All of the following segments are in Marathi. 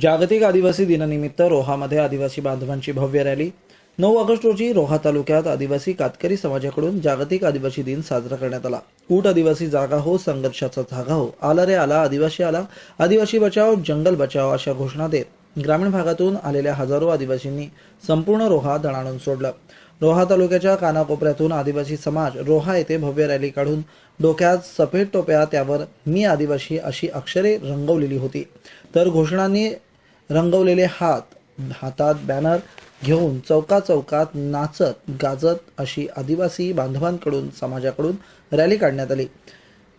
जागतिक आदिवासी दिनानिमित्त रोहामध्ये आदिवासी बांधवांची भव्य रॅली. नऊ ऑगस्ट रोजी रोहा तालुक्यात आदिवासी कातकरी समाजाकडून जागतिक आदिवासी दिन साजरा करण्यात आला. ऊट आदिवासी जागा हो संघर्षाचा जागा हो. आला रे आला आदिवासी आला. आदिवासी बचाव जंगल बचाव अशा घोषणा देत ग्रामीण भागातून आलेल्या हजारो आदिवासींनी संपूर्ण रोहा दणाणून सोडलं. रोहा तालुक्याच्या कानाकोपऱ्यातून आदिवासी समाज रोहा येथे भव्य रॅली काढून डोक्यात सफेद टोप्या त्यावर मी आदिवासी अशी अक्षरे रंगवलेली होती. तर घोषणांनी रंगवलेले हात हातात बॅनर घेऊन चौका चौकात नाचत गाजत अशी आदिवासी बांधवांकडून समाजाकडून रॅली काढण्यात आली.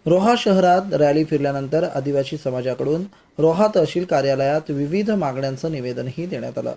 रोहा शहरात रॅली फिरल्यानंतर आदिवासी समाजाकडून रोहा तहसील कार्यालयात विविध मागण्यांचं निवेदनही देण्यात आलं.